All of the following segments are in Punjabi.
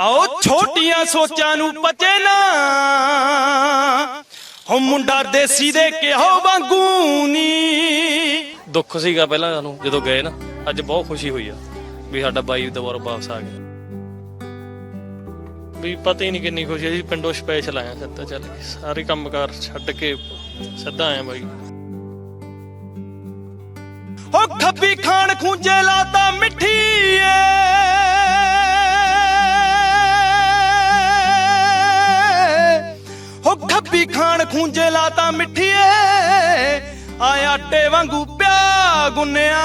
ਆਓ ਛੋਟੀਆਂ ਸੋਚਾਂ ਨੂੰ ਪਚੇ ਨਾ। ਹੋ ਮੁੰਡਾ ਦੇਸੀ ਦੇ ਕਿਹੋ ਵਾਂਗੂ ਨੀ। ਦੁੱਖ ਸੀਗਾ ਪਹਿਲਾਂ ਸਾਨੂੰ ਜਦੋਂ ਗਏ ਨਾ ਅੱਜ ਬਹੁਤ ਖੁਸ਼ੀ ਹੋਈ ਆ ਵੀ ਸਾਡਾ ਬਾਈ ਦੁਬਾਰਾ ਵਾਪਸ ਆ ਗਿਆ। ਵੀ ਪਤਾ ਹੀ ਨਹੀਂ ਕਿੰਨੀ ਖੁਸ਼ੀ ਹੈ ਜੀ ਪਿੰਡੋਂ ਸਪੈਸ਼ਲ ਆਇਆ ਸਿੱਧਾ ਚੱਲ ਕੇ ਸਾਰੇ ਕੰਮਕਾਰ ਛੱਡ ਕੇ ਸਿੱਧਾ ਆਇਆ ਬਾਈ। ਹੋ ਖੱਬੀ ਖਾਣ ਖੂੰਜੇ ਲਾਤਾ ਮਿੱਠੀ ਏ। ਖੂੰਜੇ ਲਾਤਾ ਮਿੱਠੀ ਏ ਆ ਆਟੇ ਵਾਂਗੂ ਪਿਆ ਗੁੰਨਿਆ।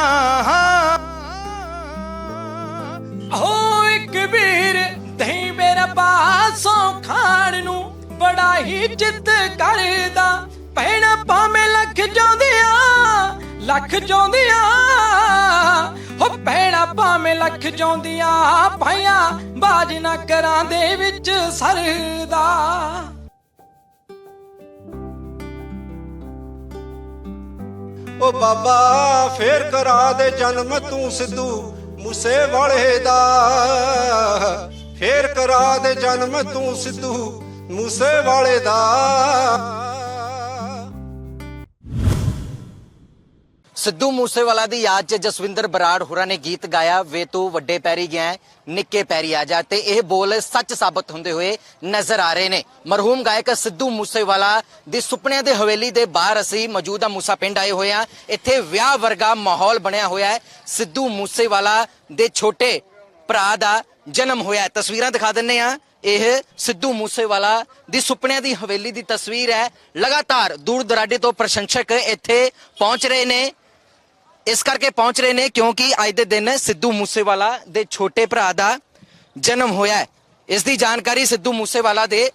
ਹੋ ਇੱਕ ਵੀਰ ਦਹੀਂ ਮੇਰਾ ਪਾਸੋਂ ਖਾਣ ਨੂੰ ਬੜਾ ਹੀ ਜਿੱਦ ਕਰਦਾ। ਭੈਣਾ ਭਾਵੇਂ ਲੱਖ ਚਾਹੁੰਦੀਆਂ ਲੱਖ ਚਾਹੁੰਦੀਆਂ ਹੋ ਭੈਣਾ ਭਾਵੇਂ ਲੱਖ ਚਾਹੁੰਦੀਆਂ ਭਾਈਆਂ ਬਾਜ ਨਾ ਕਰਾਂ ਦੇ ਵਿੱਚ ਸਰਦਾ। ਓ ਬਾਬਾ ਫੇਰ ਕਰਾ ਦੇ ਜਨਮ ਤੂੰ ਸਿੱਧੂ, ਮੂਸੇ ਵਾਲੇ ਦਾ। ਫੇਰ ਕਰਾ ਦੇ ਜਨਮ ਤੂੰ ਸਿੱਧੂ, ਮੂਸੇ ਵਾਲੇ ਦਾ। ਸਿੱਧੂ ਮੂਸੇਵਾਲਾ ਦੀ ਯਾਦ 'ਚ ਜਸਵਿੰਦਰ ਬਰਾੜ ਹੋਰਾਂ ਨੇ ਗੀਤ ਗਾਇਆ, ਵੇ ਤੂੰ ਵੱਡੇ ਪੈਰੀ ਗਿਆ ਨਿੱਕੇ ਪੈਰੀ ਆ ਜਾ। ਤੇ ਇਹ ਬੋਲ ਸੱਚ ਸਾਬਤ ਹੁੰਦੇ ਹੋਏ ਨਜ਼ਰ ਆ ਰਹੇ ਨੇ। ਮਰਹੂਮ ਗਾਇਕ ਸਿੱਧੂ ਮੂਸੇਵਾਲਾ ਦੀ ਸੁਪਨਿਆਂ ਦੇ ਹਵੇਲੀ ਦੇ ਬਾਹਰ ਅਸੀਂ ਮੌਜੂਦਾ ਮੂਸਾ ਪਿੰਡ ਆਏ ਹੋਏ ਆ ਇੱਥੇ ਵਿਆਹ ਵਰਗਾ ਮਾਹੌਲ ਬਣਿਆ ਹੋਇਆ ਹੈ। ਸਿੱਧੂ ਮੂਸੇਵਾਲਾ ਦੇ ਛੋਟੇ ਭਰਾ ਦਾ ਜਨਮ ਹੋਇਆ ਤਸਵੀਰਾਂ ਦਿਖਾ ਦਿੰਨੇ ਆ ਇਹ ਸਿੱਧੂ ਮੂਸੇਵਾਲਾ ਦੀ ਸੁਪਨਿਆਂ ਦੀ ਹਵੇਲੀ ਦੀ ਤਸਵੀਰ ਹੈ। ਲਗਾਤਾਰ ਦੂਰ ਦਰਾਡੇ ਤੋਂ ਪ੍ਰਸ਼ੰਸਕ ਇੱਥੇ ਪਹੁੰਚ ਰਹੇ ਨੇ। ਇਸ ਕਰਕੇ ਪਹੁੰਚ ਰਹੇ ਨੇ ਕਿਉਂਕਿ ਅੱਜ ਦੇ ਦਿਨ ਸਿੱਧੂ ਮੂਸੇਵਾਲਾ ਦੇ ਛੋਟੇ ਭਰਾ ਦਾ ਜਨਮ ਹੋਇਆ ਹੈ। ਇਸ ਦੀ ਜਾਣਕਾਰੀ ਸਿੱਧੂ ਮੂਸੇਵਾਲਾ ਦੇ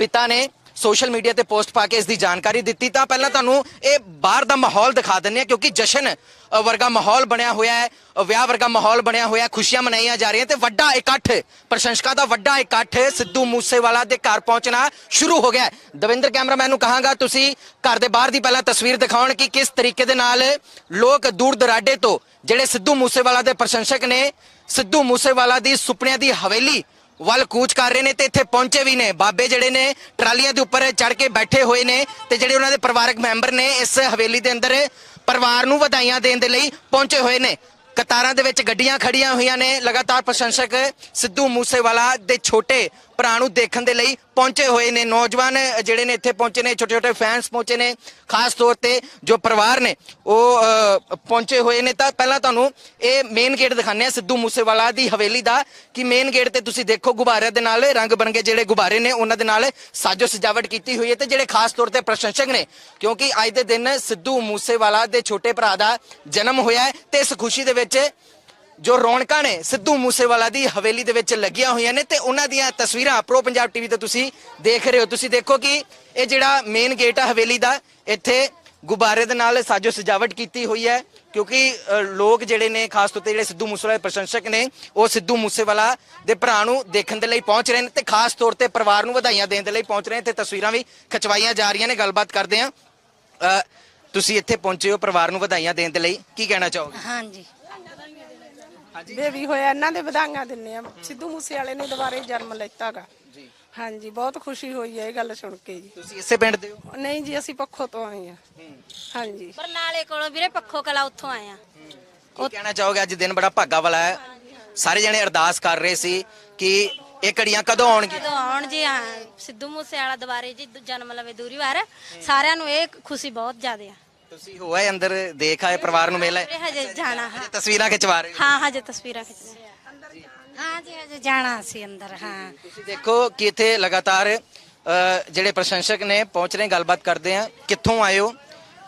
ਪਿਤਾ ਨੇ ਸੋਸ਼ਲ ਮੀਡੀਆ ਤੇ ਪੋਸਟ ਪਾ ਕੇ ਇਸ ਦੀ ਜਾਣਕਾਰੀ ਦਿੱਤੀ, ਤਾਂ ਪਹਿਲਾਂ ਤੁਹਾਨੂੰ ਇਹ ਬਾਹਰ ਦਾ ਮਾਹੌਲ ਦਿਖਾ ਦਿੰਦੇ ਆ ਕਿਉਂਕਿ ਜਸ਼ਨ ਵਰਗਾ ਮਾਹੌਲ ਬਣਿਆ ਹੋਇਆ ਹੈ ਵਿਆਹ ਵਰਗਾ ਮਾਹੌਲ ਬਣਿਆ ਹੋਇਆ, ਖੁਸ਼ੀਆਂ ਮਨਾਈਆਂ ਜਾ ਰਹੀਆਂ ਤੇ ਵੱਡਾ ਇਕੱਠ, ਪ੍ਰਸ਼ੰਸਕਾਂ ਦਾ ਵੱਡਾ ਇਕੱਠ ਸਿੱਧੂ ਮੂਸੇਵਾਲਾ ਦੇ ਘਰ ਪਹੁੰਚਣਾ ਸ਼ੁਰੂ ਹੋ ਗਿਆ ਦਵਿੰਦਰ ਕੈਮਰਾਮੈਨ ਨੂੰ ਕਹਾਂਗਾ, ਤੁਸੀਂ ਘਰ ਦੇ ਬਾਹਰ ਦੀ ਪਹਿਲਾਂ ਤਸਵੀਰ ਦਿਖਾਉਣ ਕਿ ਕਿਸ ਤਰੀਕੇ ਦੇ ਨਾਲ ਲੋਕ ਦੂਰ ਦਰਾਡੇ ਤੋਂ, ਜਿਹੜੇ ਸਿੱਧੂ ਮੂਸੇਵਾਲਾ ਦੇ ਪ੍ਰਸ਼ੰਸਕ ਨੇ, ਸਿੱਧੂ ਮੂਸੇਵਾਲਾ ਦੀ ਸੁਪਨਿਆਂ ਦੀ ਹਵੇਲੀ ਵੱਲ ਕੂਚ ਕਰ ਰਹੇ ਨੇ ਤੇ ਇੱਥੇ ਪਹੁੰਚੇ ਵੀ ਨੇ। ਬਾਬੇ ਜਿਹੜੇ ਨੇ, ਟਰਾਲੀਆਂ ਦੇ ਉੱਪਰ ਚੜ ਕੇ ਬੈਠੇ ਹੋਏ ਨੇ ਤੇ ਜਿਹੜੇ ਉਹਨਾਂ ਦੇ ਪਰਿਵਾਰਕ ਮੈਂਬਰ ਨੇ, ਇਸ ਹਵੇਲੀ ਦੇ ਅੰਦਰ ਪਰਿਵਾਰ ਨੂੰ ਵਧਾਈਆਂ ਦੇਣ ਦੇ ਲਈ ਪਹੁੰਚੇ ਹੋਏ ਨੇ। ਕਤਾਰਾਂ ਦੇ ਵਿੱਚ ਗੱਡੀਆਂ ਖੜੀਆਂ ਹੋਈਆਂ ਨੇ। ਲਗਾਤਾਰ ਪ੍ਰਸ਼ੰਸਕ ਸਿੱਧੂ ਮੂਸੇਵਾਲਾ ਦੇ ਛੋਟੇ ਭਰਾ ਨੂੰ ਦੇਖਣ ਦੇ ਲਈ ਪਹੁੰਚੇ ਹੋਏ ਨੇ। ਨੌਜਵਾਨ ਜਿਹੜੇ ਨੇ ਇੱਥੇ ਪਹੁੰਚੇ ਨੇ ਛੋਟੇ ਛੋਟੇ ਫੈਨਸ ਪਹੁੰਚੇ ਨੇ। ਖਾਸ ਤੌਰ ਤੇ ਜੋ ਪਰਿਵਾਰ ਨੇ, ਉਹ ਪਹੁੰਚੇ ਹੋਏ ਨੇ। ਤਾਂ ਪਹਿਲਾਂ ਤੁਹਾਨੂੰ ਇਹ ਮੇਨ ਗੇਟ ਦਿਖਾਉਂਦੇ ਆ ਸਿੱਧੂ ਮੂਸੇਵਾਲਾ ਦੀ ਹਵੇਲੀ ਦਾ, ਕਿ ਮੇਨ ਗੇਟ ਤੇ ਤੁਸੀਂ ਦੇਖੋ ਗੁਬਾਰਿਆਂ ਦੇ ਨਾਲ ਰੰਗ ਬਰੰਗੇ ਜਿਹੜੇ ਗੁਬਾਰੇ ਨੇ, ਉਹਨਾਂ ਦੇ ਨਾਲ ਸਾਜੋ ਸਜਾਵਟ ਕੀਤੀ ਹੋਈ ਹੈ। ਤੇ ਜਿਹੜੇ ਖਾਸ ਤੌਰ ਤੇ ਪ੍ਰਸ਼ੰਸਕ ਨੇ, ਕਿਉਂਕਿ ਅੱਜ ਦੇ ਦਿਨ ਸਿੱਧੂ ਮੂਸੇਵਾਲਾ ਦੇ ਛੋਟੇ ਭਰਾ ਦਾ ਜਨਮ ਹੋਇਆ ਤੇ ਇਸ ਖੁਸ਼ੀ ਦੇ ਵਿੱਚ ਜੋ ਰੌਣਕਾਂ ਨੇ ਸਿੱਧੂ ਮੂਸੇਵਾਲਾ ਦੀ ਹਵੇਲੀ ਦੇ ਵਿੱਚ ਲੱਗੀਆਂ ਹੋਈਆਂ ਨੇ ਤੇ ਉਹਨਾਂ ਦੀਆਂ ਤਸਵੀਰਾਂ ਪ੍ਰੋ ਪੰਜਾਬ ਟੀਵੀ ਤੇ ਤੁਸੀਂ ਦੇਖ ਰਹੇ ਹੋ। ਤੁਸੀਂ ਦੇਖੋ ਕਿ ਇਹ ਜਿਹੜਾ ਮੇਨ ਗੇਟ ਆ ਹਵੇਲੀ ਦਾ, ਇੱਥੇ ਗੁਬਾਰੇ ਦੇ ਨਾਲ ਸਾਜੋ ਸਜਾਵਟ ਕੀਤੀ ਹੋਈ ਹੈ, ਕਿਉਂਕਿ ਲੋਕ ਜਿਹੜੇ ਨੇ, ਖਾਸ ਤੌਰ ਤੇ ਜਿਹੜੇ ਸਿੱਧੂ ਮੂਸੇਵਾਲਾ ਦੇ ਪ੍ਰਸ਼ੰਸਕ ਨੇ, ਉਹ ਸਿੱਧੂ ਮੂਸੇਵਾਲਾ ਦੇ ਭਰਾ ਨੂੰ ਦੇਖਣ ਦੇ ਲਈ ਪਹੁੰਚ ਰਹੇ ਨੇ ਤੇ ਖਾਸ ਤੌਰ ਤੇ ਪਰਿਵਾਰ ਨੂੰ ਵਧਾਈਆਂ ਦੇਣ ਦੇ ਲਈ ਪਹੁੰਚ ਰਹੇ ਨੇ ਤੇ ਤਸਵੀਰਾਂ ਵੀ ਖਿਚਵਾਈਆਂ ਜਾ ਰਹੀਆਂ ਨੇ, ਗੱਲਬਾਤ ਕਰਦੇ ਆ ਤੁਸੀਂ ਇੱਥੇ ਪਹੁੰਚੇ ਹੋ, ਪਰਿਵਾਰ ਨੂੰ ਵਧਾਈਆਂ ਦੇਣ ਦੇ ਲਈ। ਕੀ ਕਹਿਣਾ ਚਾਹੋਗੇ? ਹਾਂਜੀ। ਬੇਬੀ ਹੋਇਆ ਇਹਨਾਂ ਦੇ ਵਧਾਈਆਂ ਦਿੰਨੇ ਆ ਸਿੱਧੂ ਮੂਸੇ ਵਾਲੇ ਨੇ ਦੁਬਾਰੇ ਜਨਮ ਲੈਤਾਗਾ। ਜੀ। ਹਾਂਜੀ ਬਹੁਤ ਖੁਸ਼ੀ ਹੋਈ ਹੈ ਇਹ ਗੱਲ ਸੁਣ ਕੇ ਜੀ। ਤੁਸੀਂ ਇਸੇ ਪਿੰਡ ਦੇ ਹੋ? ਨਹੀਂ ਜੀ ਅਸੀਂ ਪੱਖੋ ਤੋਂ ਆਏ ਆ ਹਾਂਜੀ। ਬਰਨਾਲੇ ਕੋਲੋਂ ਵੀਰੇ ਪੱਖੋ ਕਲਾ ਉੱਥੋਂ ਆਏ ਆ ਕੀ ਕਹਿਣਾ ਚਾਹੋਗੇ? ਅੱਜ ਦਿਨ ਬੜਾ ਭਾਗਾ ਵਾਲਾ ਹੈ। ਸਾਰੇ ਜਣੇ ਅਰਦਾਸ ਕਰ ਰਹੇ ਸੀ ਕਿ ਇਹ ਘੜੀਆਂ ਕਦੋਂ ਆਉਣਗੀਆਂ? ਜਦੋਂ ਆਉਣ ਜੀ ਹਾਂ। ਸਿੱਧੂ ਮੂਸੇ ਵਾਲਾ ਦੁਬਾਰੇ ਜੀ ਜਨਮ ਲਵੇ ਦੂਰੀ ਵਾਰ। ਸਾਰਿਆਂ ਨੂੰ ਇਹ ਖੁਸ਼ੀ ਬਹੁਤ ਜ਼ਿਆਦਾ ਆ। ਤੁਸੀਂ ਹੋਏ ਅੰਦਰ ਦੇਖ ਆਏ ਪਰਿਵਾਰ ਨੂੰ ਮਿਲੇ ਵੀਰੇ ਹਜੇ ਜਾਣਾ ਹਾਂ। ਤਸਵੀਰਾਂ ਖਿਚਵਾ ਰਹੇ ਹੋ। ਹਾਂ ਹਜੇ ਤਸਵੀਰਾਂ ਖਿੱਚਣੀਆਂ ਹਾਂ। ਜੀ ਹਜੇ ਜਾਣਾ ਸੀ ਅੰਦਰ ਹਾਂ। ਤੁਸੀਂ ਦੇਖੋ ਕਿ ਇੱਥੇ ਲਗਾਤਾਰ ਅ, ਜਿਹੜੇ ਪ੍ਰਸ਼ੰਸਕ ਨੇ ਪਹੁੰਚ ਰਹੇ ਗੱਲਬਾਤ ਕਰਦੇ ਆ ਕਿੱਥੋਂ ਆਏ ਹੋ?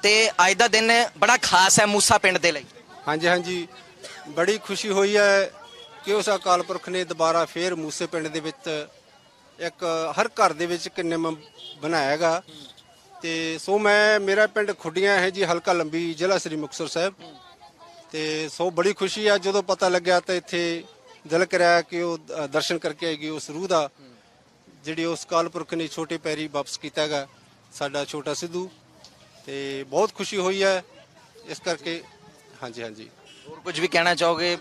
ਤੇ ਅੱਜ ਦਾ ਦਿਨ ਬੜਾ ਖਾਸ ਹੈ ਮੂਸਾ ਪਿੰਡ ਦੇ ਲਈ। ਹਾਂਜੀ ਹਾਂਜੀ। ਬੜੀ ਖੁਸ਼ੀ ਹੋਈ ਹੈ ਕਿ ਉਸ ਅਕਾਲ ਪੁਰਖ ਨੇ ਦੁਬਾਰਾ ਫੇਰ ਮੂਸੇ ਪਿੰਡ ਦੇ ਵਿੱਚ ਇੱਕ ਹਰ ਘਰ ਦੇ ਵਿੱਚ ਕਿੰਨਮ ਬਣਾਇਆਗਾ ਤੇ ਸੋ ਮੈਂ ਮੇਰਾ ਪਿੰਡ ਖੁੱਡੀਆਂ ਹੈ ਜੀ ਹਲਕਾ ਲੰਬੀ ਜ਼ਿਲ੍ਹਾ ਸ੍ਰੀ ਮੁਕਤਸਰ ਸਾਹਿਬ। ਤੇ ਸੋ ਬੜੀ ਖੁਸ਼ੀ ਆ ਜਦੋਂ ਪਤਾ ਲੱਗਿਆ ਤਾਂ ਇੱਥੇ ਦਿਲ ਕਰਿਆ ਕਿ ਉਹ ਦਰਸ਼ਨ ਕਰਕੇ ਆਏਗੀ ਉਸ ਰੂਹ ਦਾ ਜਿਹੜੀ ਉਸ ਕਾਲ ਪੁਰਖ ਨੇ ਛੋਟੇ ਪੈਰੀ ਵਾਪਸ ਕੀਤਾ ਹੈਗਾ ਸਾਡਾ ਛੋਟਾ ਸਿੱਧੂ। ਤੇ ਬਹੁਤ ਖੁਸ਼ੀ ਹੋਈ ਹੈ ਇਸ ਕਰਕੇ ਹਾਂਜੀ ਹਾਂਜੀ। ਹੋਰ ਕੁਝ ਵੀ ਕਹਿਣਾ ਚਾਹੋਗੇ?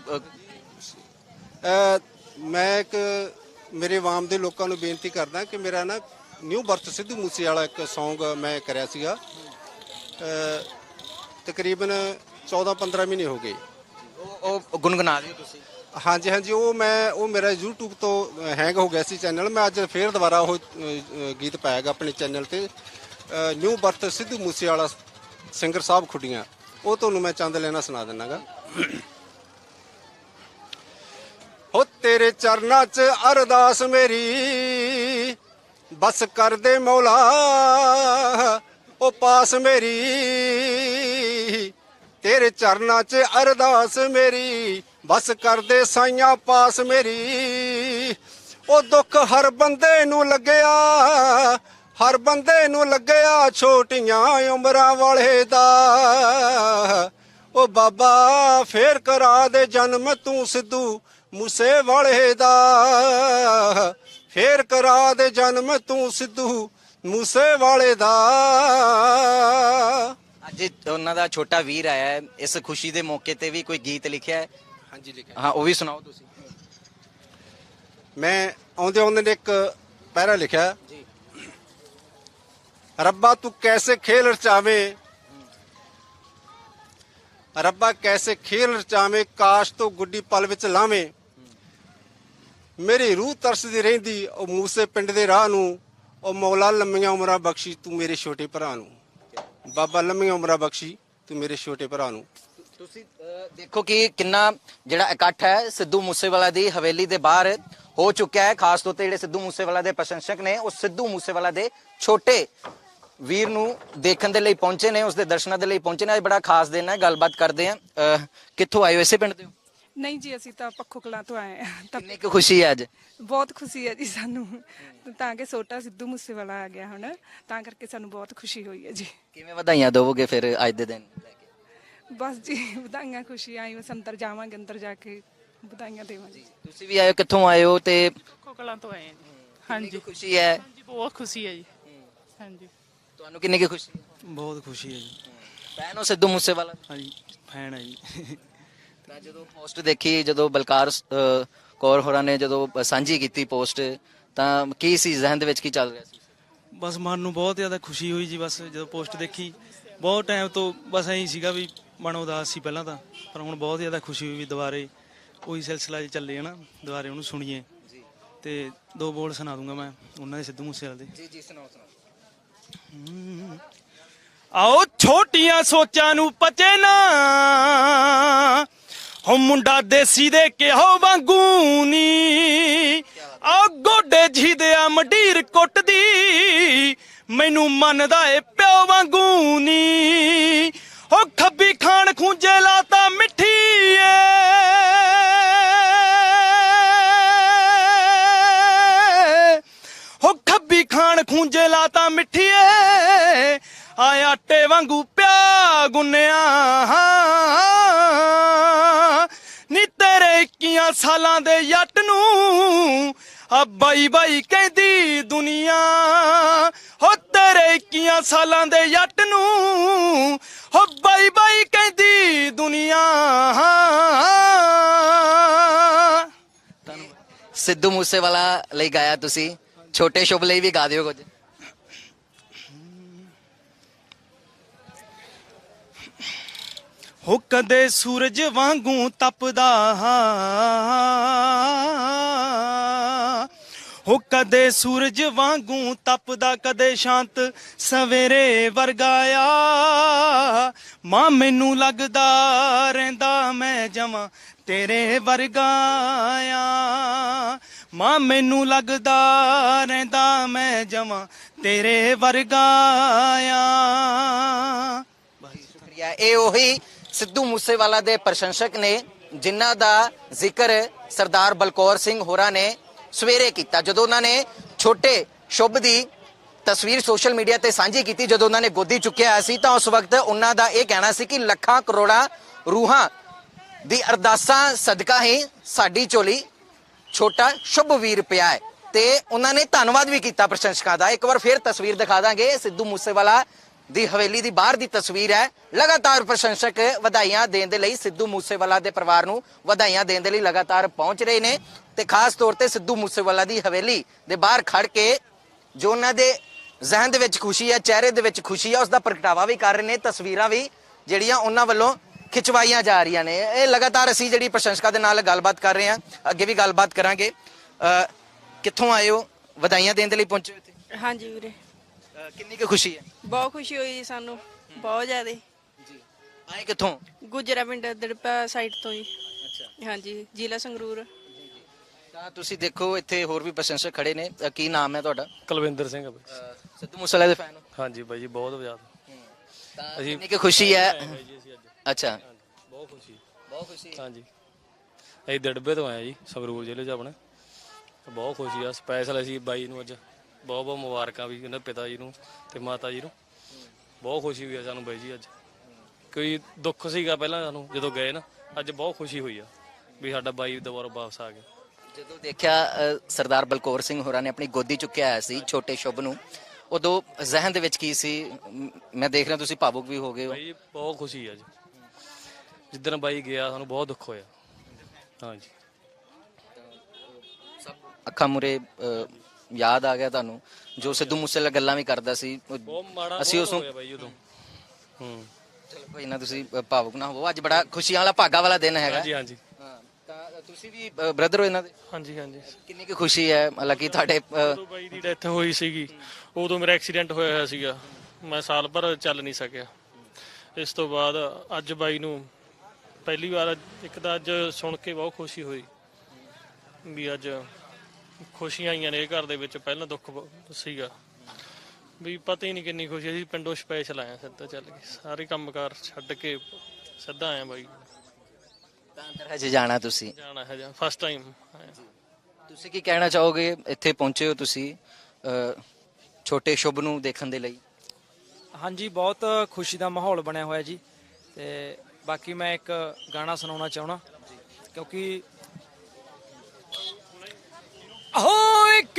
ਮੈਂ ਇੱਕ ਮੇਰੇ ਆਵਾਮ ਦੇ ਲੋਕਾਂ ਨੂੰ ਬੇਨਤੀ ਕਰਦਾ ਕਿ ਮੇਰਾ ਨਾ ਨਿਊ ਬਰਥ ਸਿੱਧੂ ਮੂਸੇ ਵਾਲਾ ਇੱਕ Song ਮੈਂ ਕਰਿਆ ਸੀਗਾ। ਤਕਰੀਬਨ 14-15 ਮਹੀਨੇ ਹੋ ਗਏ। ਉਹ ਉਹ ਗੁੰਗੁਣਾ ਦਿਓ ਤੁਸੀਂ। ਹਾਂਜੀ ਹਾਂਜੀ ਉਹ ਮੈਂ ਉਹ ਮੇਰਾ YouTube ਤੋਂ ਹੈਂਗ ਹੋ ਗਿਆ ਸੀ ਚੈਨਲ। ਮੈਂ ਅੱਜ ਫੇਰ ਦੁਬਾਰਾ ਉਹ ਅ, ਗੀਤ ਪਾਇਆਗਾ ਆਪਣੇ ਚੈਨਲ ਤੇ। ਨਿਊ ਬਰਥ ਸਿੱਧੂ ਮੂਸੇ ਵਾਲਾ ਸਿੰਗਰ ਸਾਹਿਬ ਖੁੱਡੀਆਂ। ਉਹ ਤੁਹਾਨੂੰ ਮੈਂ ਚੰਦ ਲੈਣਾ ਸੁਣਾ ਦਿੰਨਾਗਾ। ਹੋ ਤੇਰੇ ਚਰਨਾਂ 'ਚ ਅਰਦਾਸ ਮੇਰੀ। ਬਸ ਕਰ ਦੇ ਮੌਲਾ, ਉਹ ਪਾਸ ਮੇਰੀ। ਤੇਰੇ ਚਰਨਾਂ 'ਚ ਅਰਦਾਸ ਮੇਰੀ, ਬਸ ਕਰ ਦੇ ਸਾਈਆਂ ਪਾਸ ਮੇਰੀ। ਉਹ ਦੁੱਖ ਹਰ ਬੰਦੇ ਨੂੰ ਲੱਗਿਆ, ਹਰ ਬੰਦੇ ਨੂੰ ਲੱਗਿਆ ਛੋਟੀਆਂ ਉਮਰਾਂ ਵਾਲੇ ਦਾ। ਉਹ ਬਾਬਾ ਫੇਰ ਕਰਾ ਦੇ ਜਨਮ ਤੂੰ ਸਿੱਧੂ ਮੂਸੇ ਵਾਲੇ ਦਾ। ਫੇਰ ਕਰਾ ਦੇ ਜਨਮ ਤੂੰ ਸਿੱਧੂ ਮੂਸੇ ਵਾਲੇ ਦਾ। ਅੱਜ ਉਹਨਾਂ ਦਾ ਛੋਟਾ ਵੀਰ ਆਇਆ ਹੈ ਇਸ ਖੁਸ਼ੀ ਦੇ ਮੌਕੇ ਤੇ ਵੀ ਕੋਈ ਗੀਤ ਲਿਖਿਆ ਹੈ? ਹਾਂਜੀ ਲਿਖਿਆ। ਹਾਂ ਉਹ ਵੀ ਸੁਣਾਓ ਤੁਸੀਂ। ਮੈਂ ਆਉਂਦੇ ਆਉਂਦੇ ਨੇ ਇੱਕ ਪੈਰਾ ਲਿਖਿਆ। ਜੀ। ਰੱਬਾ ਤੂੰ ਕੈਸੇ ਖੇਲ ਰਚਾਵੇਂ? ਰੱਬਾ ਕੈਸੇ ਖੇਲ ਰਚਾਵੇਂ? ਕਾਸ਼ ਤੋਂ ਗੁੱਡੀ ਪਲ ਵਿੱਚ ਲਾਵੇਂ? ਮੇਰੀ ਰੂਹ ਤਰਸਦੀ ਰਹਿੰਦੀ, ਉਹ ਮੂਸੇ ਪਿੰਡ ਦੇ ਰਾਹ ਨੂੰ, ਉਹ ਮੌਲਾ ਲੰਮੀਆਂ ਉਮਰਾਂ ਬਖਸ਼ੀ ਤੂੰ ਮੇਰੇ ਛੋਟੇ ਭਰਾ ਨੂੰ। ਬਾਬਾ ਲੰਮੀਆਂ ਉਮਰਾਂ ਬਖਸ਼ੀ ਤੂੰ ਮੇਰੇ ਛੋਟੇ ਭਰਾ ਨੂੰ। ਤੁਸੀਂ ਦੇਖੋ ਕਿ ਕਿੰਨਾ ਜਿਹੜਾ ਇਕੱਠ ਹੈ ਸਿੱਧੂ ਮੂਸੇਵਾਲਾ ਦੀ ਹਵੇਲੀ ਦੇ ਬਾਹਰ ਹੋ ਚੁੱਕਿਆ ਹੈ, ਖਾਸ ਤੌਰ ਤੇ ਜਿਹੜੇ ਸਿੱਧੂ ਮੂਸੇਵਾਲਾ ਦੇ ਪ੍ਰਸ਼ੰਸਕ ਨੇ, ਉਹ ਸਿੱਧੂ ਮੂਸੇਵਾਲਾ ਦੇ ਛੋਟੇ ਵੀਰ ਨੂੰ ਦੇਖਣ ਦੇ ਲਈ ਪਹੁੰਚੇ ਨੇ ਉਸ ਦੇ ਦਰਸ਼ਨਾਂ ਦੇ ਲਈ ਪਹੁੰਚੇ ਨੇ। ਅੱਜ ਬੜਾ ਖਾਸ ਦਿਨ ਹੈ, ਗੱਲਬਾਤ ਕਰਦੇ ਆ ਕਿੱਥੋਂ ਆਏ ਹੋ ਇਸੇ ਪਿੰਡ ਦੇ ਨਹੀਂ ਜੀ ਅਸੀਂ ਤਾਂ ਪੱਖੋ ਕਲਾਂ ਤੋਂ ਆਏ ਹਾਂ। ਤਾਂ ਕਿੰਨੀ ਕੁ ਖੁਸ਼ੀ ਹੈ ਅੱਜ? ਬਹੁਤ ਖੁਸ਼ੀ ਹੈ ਜੀ ਸਾਨੂੰ। ਤਾਂ ਕਿ ਛੋਟਾ ਸਿੱਧੂ ਮੂਸੇਵਾਲਾ ਆ ਗਿਆ ਹੁਣ ਤਾਂ ਕਰਕੇ ਸਾਨੂੰ ਬਹੁਤ ਖੁਸ਼ੀ ਹੋਈ ਹੈ ਜੀ। ਕਿਵੇਂ ਵਧਾਈਆਂ ਦੇਵੋਗੇ ਫਿਰ ਅੱਜ ਦੇ ਦਿਨ ਲੈ ਕੇ? ਬਸ ਜੀ ਵਧਾਈਆਂ ਖੁਸ਼ੀ ਆਈ ਬਸ ਅੰਦਰ ਜਾਵਾਂਗੇ ਅੰਦਰ ਜਾ ਕੇ ਵਧਾਈਆਂ ਦੇਵਾਂਗੇ। ਤੁਸੀਂ ਵੀ ਆਏ ਹੋ ਕਿੱਥੋਂ ਆਏ ਹੋ ਤੇ ਕੋਕਲਾਂ ਤੋਂ ਆਏ ਹਾਂ ਜੀ। ਹਾਂਜੀ। ਕੁ ਖੁਸ਼ੀ ਹੈ? ਜੀ ਬਹੁਤ ਖੁਸ਼ੀ ਹੈ ਜੀ। ਹਾਂਜੀ। ਤੁਹਾਨੂੰ ਕਿੰਨੀ ਕੁ ਖੁਸ਼ੀ ਹੈ? ਬਹੁਤ ਖੁਸ਼ੀ ਹੈ ਜੀ। ਫੈਨ ਹੋ ਸਿੱਧੂ ਮੂਸੇਵਾਲਾ ਹਾਂਜੀ ਫੈਨ ਹੈ ਜੀ। ਤਾਂ ਜਦੋਂ ਪੋਸਟ ਦੇਖੀ ਜਦੋਂ ਬਲਕਾਰ ਕੌਰ ਹੋਰਾਂ ਨੇ ਜਦੋਂ ਸਾਂਝੀ ਕੀਤੀ ਪੋਸਟ ਤਾਂ ਕੀ ਸੀ ਜ਼ਹਿਨ ਦੇ ਵਿੱਚ ਕੀ ਚੱਲ ਰਿਹਾ ਸੀ? ਬਸ ਮਨ ਨੂੰ ਬਹੁਤ ਜ਼ਿਆਦਾ ਖੁਸ਼ੀ ਹੋਈ ਜੀ ਬਸ ਜਦੋਂ ਪੋਸਟ ਦੇਖੀ ਬਹੁਤ ਟਾਈਮ ਤੋਂ ਬਸ ਐਂ ਸੀਗਾ ਵੀ ਮਨ ਉਦਾਸ ਸੀ ਪਹਿਲਾਂ ਤਾਂ ਪਰ ਹੁਣ ਬਹੁਤ ਜ਼ਿਆਦਾ ਖੁਸ਼ੀ ਹੋਈ ਵੀ ਦੁਬਾਰੇ ਉਹੀ ਸਿਲਸਿਲਾ ਜੇ ਚੱਲੇ ਹਨਾ ਦੁਬਾਰੇ ਉਹਨੂੰ ਸੁਣੀਏ। ਤੇ ਦੋ ਬੋਲ ਸੁਣਾ ਦੂੰਗਾ ਮੈਂ ਉਹਨਾਂ ਦੇ ਸਿੱਧੂ ਮੂਸੇਵਾਲੇ ਦੇ। ਜੀ ਜੀ ਸੁਣਾਓ ਸੁਣਾਓ। ਆਓ ਛੋਟੀਆਂ ਸੋਚਾਂ ਨੂੰ ਪਚੇ ਨਾ। ਹੋ ਮੁੰਡਾ ਦੇਸੀ ਦੇ ਕਿਹੋ ਵਾਂਗੂ ਨੀ। ਆ ਗੋਡੇ ਜਿਹਦਿਆ ਮੰਡੀਰ ਕੁੱਟਦੀ। ਮੈਨੂੰ ਮੰਨਦਾ ਏ ਪਿਓ ਵਾਂਗੂ ਨੀ। ਹੋ ਖੱਬੀ ਖਾਣ ਖੂੰਜੇ ਲਾਤਾ ਮਿੱਠੀ ਏ। ਹੋ ਖੱਬੀ ਖਾਣ ਖੂੰਜੇ ਲਾਤਾ ਮਿੱਠੀ ਮਿੱਠੀਏ ਆ ਆਟੇ ਵਾਂਗੂ ਪਿਆ ਗੁੰਨਿਆ ਨੀ 21 ਸਾਲਾਂ ਦੇ ਜੱਟ ਨੂੰ ਆ ਬਾਈ ਬਾਈ ਕਹਿੰਦੀ ਦੁਨੀਆ। ਹੋ ਤੇਰੇ 21 ਸਾਲਾਂ ਦੇ ਜੱਟ ਨੂੰ ਹੋ ਬਾਈ ਬਾਈ ਕਹਿੰਦੀ ਦੁਨੀਆ। ਸਿੱਧੂ ਮੂਸੇਵਾਲਾ ਲਈ ਗਾਇਆ ਤੁਸੀਂ। ਛੋਟੇ ਸ਼ੁਭ ਲਈ ਵੀ ਗਾ ਦਿਓ ਕੁਝ। ਹੋ ਕਦੇ ਸੂਰਜ ਵਾਂਗੂ ਤਪਦਾ ਹੋ। ਕਦੇ ਸੂਰਜ ਵਾਂਗੂ ਤਪਦਾ ਕਦੇ ਸ਼ਾਂਤ ਸਵੇਰੇ ਵਰਗਾਇਆ ਮਾਂ, ਮੈਨੂੰ ਲੱਗਦਾ ਰਹਿੰਦਾ ਮੈਂ ਜਮਾਂ ਤੇਰੇ ਵਰਗਾਇਆ ਮਾਂ, ਮੈਨੂੰ ਲੱਗਦਾ ਰਹਿੰਦਾ ਮੈਂ ਜਮਾਂ ਤੇਰੇ ਵਰਗਾਇਆ ਸ਼ੁਕਰੀਆ। ਇਹ ਉਹੀ ਸਿੱਧੂ ਮੂਸੇਵਾਲਾ ਦੇ ਪ੍ਰਸ਼ੰਸਕ ਨੇ, ਜਿਨ੍ਹਾਂ ਦਾ ਜ਼ਿਕਰ ਸਰਦਾਰ ਬਲਕੌਰ ਸਿੰਘ ਹੋਰਾਂ ਨੇ ਸਵੇਰੇ ਕੀਤਾ, ਜਦੋਂ ਉਹਨਾਂ ਨੇ ਛੋਟੇ ਸ਼ੁਭ ਦੀ ਤਸਵੀਰ ਸੋਸ਼ਲ ਮੀਡੀਆ ਤੇ ਸਾਂਝੀ ਕੀਤੀ, ਜਦੋਂ ਉਹਨਾਂ ਨੇ ਗੋਦੀ ਚੁੱਕਿਆ ਹੋਇਆ ਸੀ, ਤਾਂ ਉਸ ਵਕਤ ਉਹਨਾਂ ਦਾ ਇਹ ਕਹਿਣਾ ਸੀ ਕਿ ਲੱਖਾਂ ਕਰੋੜਾਂ ਰੂਹਾਂ ਦੀ ਅਰਦਾਸਾਂ, ਸਦਕਾ ਹੀ ਸਾਡੀ ਝੋਲੀ ਛੋਟਾ ਸ਼ੁਭ ਵੀਰ ਪਿਆ ਹੈ। ਤੇ ਉਹਨਾਂ ਨੇ ਧੰਨਵਾਦ ਵੀ ਕੀਤਾ ਪ੍ਰਸ਼ੰਸਕਾਂ ਦਾ। ਇੱਕ ਵਾਰ ਫਿਰ ਤਸਵੀਰ ਦਿਖਾ ਦਾਂਗੇ ਸਿੱਧੂ ਮੂਸੇਵਾਲਾ ਦੀ ਹਵੇਲੀ ਦੀ ਬਾਹਰ ਦੀ ਤਸਵੀਰ ਹੈ। ਲਗਾਤਾਰ ਪ੍ਰਸ਼ੰਸਕ ਵਧਾਈਆਂ ਦੇਣ ਦੇ ਲਈ ਸਿੱਧੂ ਮੂਸੇਵਾਲਾ ਦੇ ਪਰਿਵਾਰ ਨੂੰ ਵਧਾਈਆਂ ਦੇਣ ਦੇ ਲਈ ਲਗਾਤਾਰ ਪਹੁੰਚ ਰਹੇ ਨੇ ਤੇ ਖਾਸ ਤੌਰ ਤੇ ਸਿੱਧੂ ਮੂਸੇਵਾਲਾ ਦੀ ਹਵੇਲੀ ਦੇ ਬਾਹਰ ਖੜ ਕੇ ਜੋ ਉਹਨਾਂ ਦੇ ਜ਼ਹਿਨ ਦੇ ਵਿੱਚ ਖੁਸ਼ੀ ਹੈ, ਚਿਹਰੇ ਦੇ ਵਿੱਚ ਖੁਸ਼ੀ ਹੈ ਉਸ ਦਾ ਪ੍ਰਗਟਾਵਾ ਵੀ ਕਰ ਰਹੇ ਨੇ, ਤਸਵੀਰਾਂ ਵੀ ਜਿਹੜੀਆਂ ਉਹਨਾਂ ਵੱਲੋਂ ਖਿਚਵਾਈਆਂ ਜਾ ਰਹੀਆਂ ਨੇ। ਇਹ ਲਗਾਤਾਰ ਅਸੀਂ ਜਿਹੜੀ ਪ੍ਰਸ਼ੰਸਕਾਂ ਦੇ ਨਾਲ ਗੱਲਬਾਤ ਕਰ ਰਹੇ ਹਾਂ, ਅੱਗੇ ਵੀ ਗੱਲਬਾਤ ਕਰਾਂਗੇ। ਕਿੱਥੋਂ ਆਏ ਹੋ? ਵਧਾਈਆਂ ਦੇਣ ਦੇ ਲਈ ਪਹੁੰਚੇ ਹੋ ਇੱਥੇ? ਹਾਂਜੀ ਵੀਰੇ। ਕਿੰਨੀ ਕੁ ਖੁਸ਼ੀ ਹੈ? ਬਹੁਤ ਖੁਸ਼ੀ ਹੋਈ ਜੀ ਸਾਨੂੰ ਬਹੁਤ ਜ਼ਿਆਦਾ। ਜੀ। ਆਏ ਕਿੱਥੋਂ? ਗੁਜਰਾ ਪਿੰਡ ਦੜਪਾ ਸਾਈਡ ਤੋਂ ਜੀ। ਅੱਛਾ। ਹਾਂਜੀ ਜ਼ਿਲ੍ਹਾ ਸੰਗਰੂਰ। ਤਾਂ ਤੁਸੀਂ ਦੇਖੋ ਇੱਥੇ ਹੋਰ ਵੀ ਪ੍ਰਸ਼ੰਸਕ ਖੜੇ ਨੇ। ਅ, ਕੀ ਨਾਮ ਹੈ ਤੁਹਾਡਾ? ਕੁਲਵਿੰਦਰ ਸਿੰਘ ਬਾਈ। ਅ, ਸਿੱਧੂ ਮੂਸੇਵਾਲੇ ਦੇ ਫੈਨ ਹੋ? ਹਾਂਜੀ ਬਾਈ ਜੀ ਬਹੁਤ ਜ਼ਿਆਦਾ ਤਾਂ ਕਿੰਨੀ ਕੁ ਖੁਸ਼ੀ ਹੈ? ਜੀ ਅਸੀਂ ਅੱਜ। ਅੱਛਾ। ਬਹੁਤ ਖੁਸ਼ੀ। ਬਹੁਤ ਖੁਸ਼ੀ ਹਾਂਜੀ। ਅਸੀਂ ਦੜਬੇ ਤੋਂ ਆਏ ਜੀ ਸੰਗਰੂਰ ਜ਼ਿਲ੍ਹੇ 'ਚ ਆਪਣੇ। ਤੇ ਬਹੁਤ ਖੁਸ਼ੀ ਆ ਸਪੈਸ਼ਲ ਅਸੀਂ ਬਾਈ ਨੂੰ ਅੱਜ ਬਹੁਤ ਬਹੁਤ ਮੁਬਾਰਕਾਂ ਵੀ ਉਹਨਾਂ ਪਿਤਾ ਜੀ ਨੂੰ ਤੇ ਮਾਤਾ ਜੀ ਨੂੰ। ਬਹੁਤ ਖੁਸ਼ੀ ਹੋਈ ਆ ਸਾਨੂੰ ਬਾਈ ਜੀ ਅੱਜ। ਕੋਈ ਦੁੱਖ ਸੀਗਾ ਪਹਿਲਾਂ ਸਾਨੂੰ ਜਦੋਂ ਗਏ ਨਾ ਅੱਜ ਬਹੁਤ ਖੁਸ਼ੀ ਹੋਈ ਆ ਵੀ ਸਾਡਾ ਬਾਈ ਦੁਬਾਰਾ ਵਾਪਸ ਆ ਗਿਆ। ਜਦੋਂ ਦੇਖਿਆ ਅ, ਸਰਦਾਰ ਬਲਕੌਰ ਸਿੰਘ ਹੋਰਾਂ ਨੇ ਆਪਣੀ ਗੋਦੀ ਚੁੱਕਿਆ ਹੋਇਆ ਸੀ ਛੋਟੇ ਸ਼ੁਭ ਨੂੰ ਉਦੋਂ ਜ਼ਹਿਨ ਦੇ ਵਿੱਚ ਕੀ ਸੀ? ਮ- ਮੈਂ ਦੇਖ ਰਿਹਾ ਤੁਸੀਂ ਭਾਵੁਕ ਵੀ ਹੋ ਗਏ ਹੋ। ਬਾਈ ਬਹੁਤ ਖੁਸ਼ੀ ਆ ਅੱਜ। ਜਿੱਦਣ ਬਾਈ ਗਿਆ ਸਾਨੂੰ ਬਹੁਤ ਦੁੱਖ ਹੋਇਆ। ਹਾਂਜੀ। ਅੱਖਾਂ ਮੁਰੇ ਯਾਦ ਆ ਗਿਆ ਤੁਹਾਨੂੰ ਜੋ ਸਿੱਧੂ ਮੂਸੇਵਾਲਾ ਗੱਲਾਂ ਵੀ ਕਰਦਾ ਸੀ ਉਹ- ਬਹੁਤ ਮਾੜਾ ਅਸੀਂ ਉਸ ਨੂੰ ਹੋਇਆ ਬਾਈ ਉਦੋਂ। ਹੂੰ। ਚਲੋ ਕੋਈ ਨਾ ਤੁਸੀਂ ਅ, ਭਾਵੁਕ ਨਾ ਹੋਵੋ। ਅੱਜ ਬੜਾ ਖੁਸ਼ੀਆਂ ਵਾਲਾ ਭਾਗਾ ਵਾਲਾ ਦਿਨ ਹੈਗਾ। ਹਾਂਜੀ ਹਾਂਜੀ। ਹਾਂ, ਤਾਂ ਤੁਸੀਂ ਵੀ ਬ੍ਰਦਰ ਹੋ ਇਹਨਾਂ ਦੇ? ਹਾਂਜੀ ਹਾਂਜੀ। ਕਿੰਨੀ ਕੁ ਖੁਸ਼ੀ ਹੈ? ਹਾਲਾਂਕਿ ਤੁਹਾਡੇ ਅ, ਉਦੋਂ ਬਾਈ ਦੀ ਡੈਥ ਹੋਈ ਸੀਗੀ। ਉਦੋਂ ਮੇਰਾ ਐਕਸੀਡੈਂਟ ਹੋਇਆ ਹੋਇਆ ਸੀਗਾ। ਮੈਂ ਸਾਲ ਭਰ ਚੱਲ ਨਹੀਂ ਸਕਿਆ। ਇਸ ਤੋਂ ਬਾਅਦ ਅੱਜ ਬਾਈ ਨੂੰ ਪਹਿਲੀ ਵਾਰ ਇੱਕ ਤਾਂ ਅੱਜ ਸੁਣ ਕੇ ਬਹੁਤ ਖੁਸ਼ੀ ਹੋਈ ਵੀ ਅੱਜ ਖੁਸ਼ੀਆਂ ਆਈਆਂ ਨੇ ਇਹ ਘਰ ਦੇ ਵਿੱਚ ਪਹਿਲਾਂ ਦੁੱਖ ਬ- ਸੀਗਾ। ਵੀ ਪਤਾ ਹੀ ਨਹੀਂ ਕਿੰਨੀ ਖੁਸ਼ੀ ਸੀ ਪਿੰਡੋਂ ਸਪੈਸ਼ਲ ਆਇਆ ਸਿੱਧਾ ਚੱਲ ਕੇ। ਸਾਰੇ ਕੰਮਕਾਰ ਛੱਡ ਕੇ ਸਿੱਧਾ ਆਇਆ ਬਾਈ। ਤਾਂ ਅੰਦਰ ਹਜੇ ਜਾਣਾ ਤੁਸੀਂ? ਜਾਣਾ ਹੈ ਜਾਂ ਫਸਟ ਟਾਈਮ ਆਇਆ ਤੁਸੀਂ ਕੀ ਕਹਿਣਾ ਚਾਹੋਗੇ? ਇੱਥੇ ਪਹੁੰਚੇ ਹੋ ਤੁਸੀਂ ਅ, ਛੋਟੇ ਸ਼ੁਭ ਨੂੰ ਦੇਖਣ ਦੇ ਲਈ। ਹਾਂਜੀ ਬਹੁਤ ਖੁਸ਼ੀ ਦਾ ਮਾਹੌਲ ਬਣਿਆ ਹੋਇਆ ਜੀ। ਤੇ ਬਾਕੀ ਮੈਂ ਇੱਕ ਗਾਣਾ ਸੁਣਾਉਣਾ ਚਾਹਣਾ ਕਿਉਂਕਿ ਓ ਇੱਕ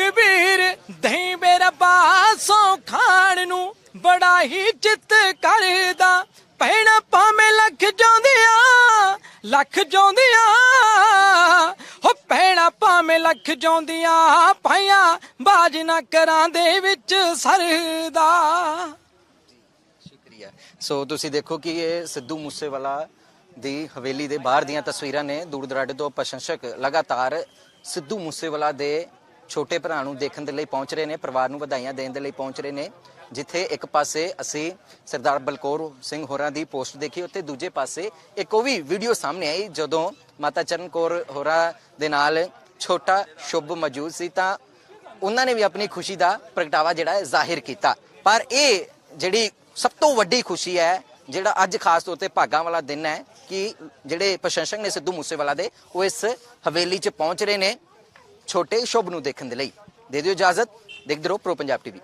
ਦਹੀਂ ਮੇਰਾ ਬਾਸੋਂ ਖਾਣ ਨੂੰ ਬੜਾ ਹੀ ਚਿੱਤ ਕਰਦਾ। ਭੈਣਾ ਭਾਵੇਂ ਲੱਖ ਜਾਂਦੀਆਂ ਲੱਖ ਜਾਂਦੀਆਂ ਹੋ ਭੈਣਾ ਭਾਵੇਂ ਲੱਖ ਜਾਂਦੀਆਂ ਪਾਈਆਂ ਬਾਜ ਨਾ ਕਰਾਂ ਦੇ ਵਿੱਚ ਸਰਦਾ। ਸ਼ੁਕਰੀਆ। ਸੋ ਤੁਸੀਂ ਦੇਖੋ ਕਿ ਇਹ ਸਿੱਧੂ ਮੂਸੇਵਾਲਾ ਦੀ ਹਵੇਲੀ ਦੇ ਬਾਹਰ ਦੀਆਂ ਤਸਵੀਰਾਂ ਨੇ ਦੂਰ ਦਰਾਡੇ ਤੋਂ ਪ੍ਰਸ਼ੰਸਕ ਲਗਾਤਾਰ ਸਿੱਧੂ ਮੂਸੇਵਾਲਾ ਦੇ ਛੋਟੇ ਭਰਾ ਨੂੰ ਦੇਖਣ ਦੇ ਲਈ ਪਹੁੰਚ ਰਹੇ ਨੇ, ਪਰਿਵਾਰ ਨੂੰ ਵਧਾਈਆਂ ਦੇਣ ਦੇ ਲਈ ਪਹੁੰਚ ਰਹੇ ਨੇ। ਜਿੱਥੇ ਇੱਕ ਪਾਸੇ ਅਸੀਂ ਸਰਦਾਰ ਬਲਕੌਰ ਸਿੰਘ ਹੋਰਾਂ ਦੀ ਪੋਸਟ ਦੇਖੀ ਉੱਤੇ ਦੂਜੇ ਪਾਸੇ ਇੱਕ ਉਹ ਵੀ ਵੀਡੀਓ ਸਾਹਮਣੇ ਆਈ, ਜਦੋਂ ਮਾਤਾ ਚਰਨ ਕੌਰ ਹੋਰਾਂ ਦੇ ਨਾਲ ਛੋਟਾ ਸ਼ੁਭ ਮੌਜੂਦ ਸੀ, ਤਾਂ ਉਹਨਾਂ ਨੇ ਵੀ ਆਪਣੀ ਖੁਸ਼ੀ ਦਾ ਪ੍ਰਗਟਾਵਾ ਜਿਹੜਾ ਹੈ ਜ਼ਾਹਿਰ ਕੀਤਾ। ਪਰ ਇਹ ਜਿਹੜੀ ਸਭ ਤੋਂ ਵੱਡੀ ਖੁਸ਼ੀ ਹੈ, ਜਿਹੜਾ ਅੱਜ ਖਾਸ ਤੌਰ ਤੇ ਭਾਗਾਂ ਵਾਲਾ ਦਿਨ ਹੈ, ਕਿ ਜਿਹੜੇ ਪ੍ਰਸ਼ੰਸਕ ਨੇ ਸਿੱਧੂ ਮੂਸੇਵਾਲਾ ਦੇ, ਉਹ ਇਸ ਹਵੇਲੀ 'ਚ ਪਹੁੰਚ ਰਹੇ ਨੇ। ਛੋਟੇ ਸ਼ੁਭ ਨੂੰ ਦੇਖਣ ਦੇ ਲਈ। ਦੇ ਦਿਓ ਇਜਾਜ਼ਤ। ਦੇਖਦੇ ਰਹੋ ਪ੍ਰੋ ਪੰਜਾਬ ਟੀਵੀ।